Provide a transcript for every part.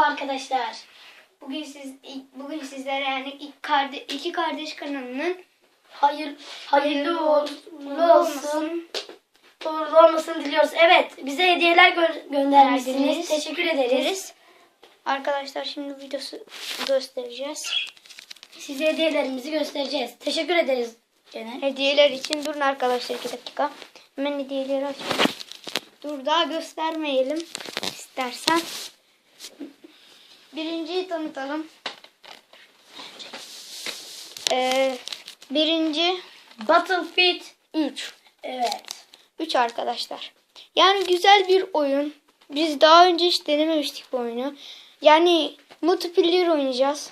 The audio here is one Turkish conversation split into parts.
arkadaşlar. Bugün siz bugün sizlere yani ilk kardeş, iki kardeş kanalının Hayır, hayırlı olsun. olsun. Uğurlu olmasını diliyoruz. Evet, bize hediyeler gö- göndermişsiniz. Verdiniz. Teşekkür ederiz. Arkadaşlar şimdi videosu göstereceğiz. Size hediyelerimizi göstereceğiz. Teşekkür ederiz gene. Hediyeler için durun arkadaşlar iki dakika. Hemen hediyeleri açalım. Dur daha göstermeyelim istersen. Birinciyi tanıtalım. Ee, birinci Battlefield 3. Evet. 3 arkadaşlar. Yani güzel bir oyun. Biz daha önce hiç denememiştik bu oyunu. Yani multiplayer oynayacağız.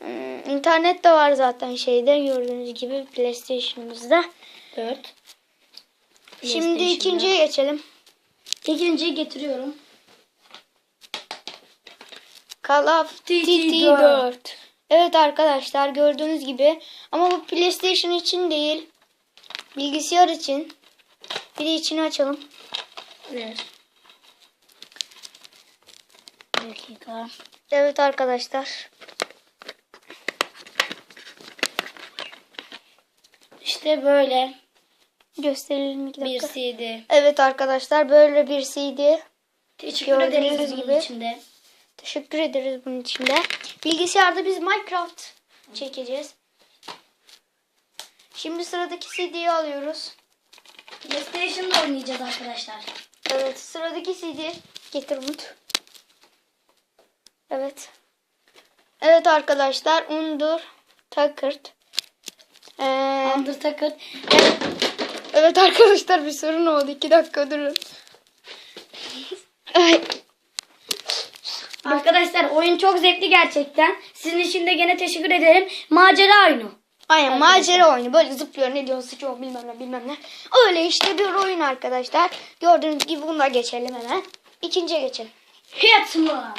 Hmm, İnternet de var zaten şeyde gördüğünüz gibi PlayStation'ımızda. 4. Şimdi ikinciye geçelim. İkinciyi getiriyorum. Call of Duty 4. Evet arkadaşlar gördüğünüz gibi ama bu PlayStation için değil. Bilgisayar için. Bir de içini açalım. Evet. Bir dakika. Evet arkadaşlar. İşte böyle Gösterelim bir bir. CD. Evet arkadaşlar böyle bir CD. Teşekkür Gördüğünüz ederiz bunun gibi. içinde. Teşekkür ederiz bunun için de. Bilgisayarda biz Minecraft çekeceğiz. Şimdi sıradaki CD'yi alıyoruz. PlayStation'da oynayacağız arkadaşlar. Evet sıradaki CD. Getir Umut. Evet. Evet arkadaşlar Undur Takırt. Ee, Undertaker. evet arkadaşlar bir sorun oldu. İki dakika durun. Ay, Arkadaşlar oyun çok zevkli gerçekten. Sizin için de gene teşekkür ederim. Macera oyunu. Aynen Arkadaşlar. macera oyunu. Böyle zıplıyor ne diyor sıçıyor bilmem ne bilmem ne. Öyle işte bir oyun arkadaşlar. Gördüğünüz gibi buna geçelim hemen. İkinciye geçelim. Hitman.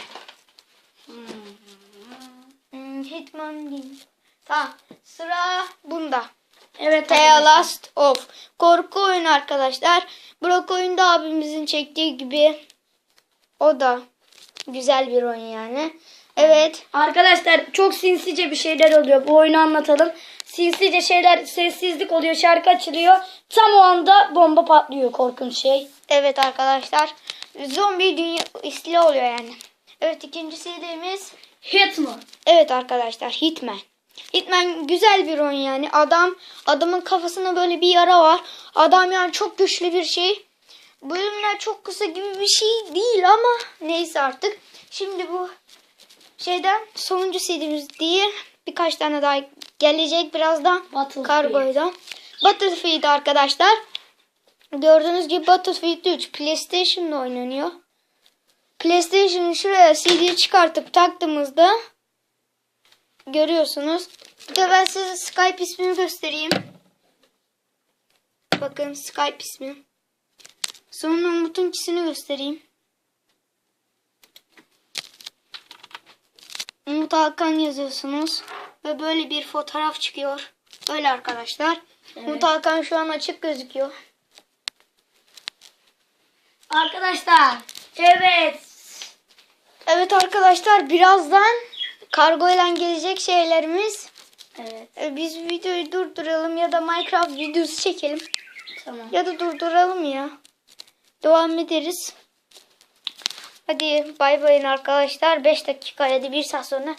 Hmm, Hitman değil. Tamam. Sıra bunda. Evet The arkadaşlar. Last of. Korku oyunu arkadaşlar. Burak oyunda abimizin çektiği gibi. O da güzel bir oyun yani. Evet. Arkadaşlar çok sinsice bir şeyler oluyor. Bu oyunu anlatalım. Sinsice şeyler, sessizlik oluyor, şarkı açılıyor. Tam o anda bomba patlıyor korkunç şey. Evet arkadaşlar. Zombi dünya istila oluyor yani. Evet ikinci CD'miz. Hitman. Evet arkadaşlar Hitman. Hitman güzel bir oyun yani. Adam adamın kafasında böyle bir yara var. Adam yani çok güçlü bir şey. Bölümler çok kısa gibi bir şey değil ama neyse artık. Şimdi bu şeyden sonuncu CD'miz diye birkaç tane daha gelecek birazdan Battlefield. kargoyla. Battlefield arkadaşlar. Gördüğünüz gibi Battlefield 3 PlayStation'da oynanıyor. PlayStation'ı şuraya CD çıkartıp taktığımızda görüyorsunuz. Bir de ben size Skype ismini göstereyim. Bakın Skype ismi. Sonra Umut'un ikisini göstereyim. Umut Hakan yazıyorsunuz. Ve böyle bir fotoğraf çıkıyor. Böyle arkadaşlar. Umut Hakan şu an açık gözüküyor. Arkadaşlar. Evet. Evet arkadaşlar birazdan kargoyla gelecek şeylerimiz. Evet. E, Biz videoyu durduralım ya da Minecraft videosu çekelim. Tamam. Ya da durduralım ya. Devam ederiz. Hadi bay bayın arkadaşlar. 5 dakika ya da 1 saat sonra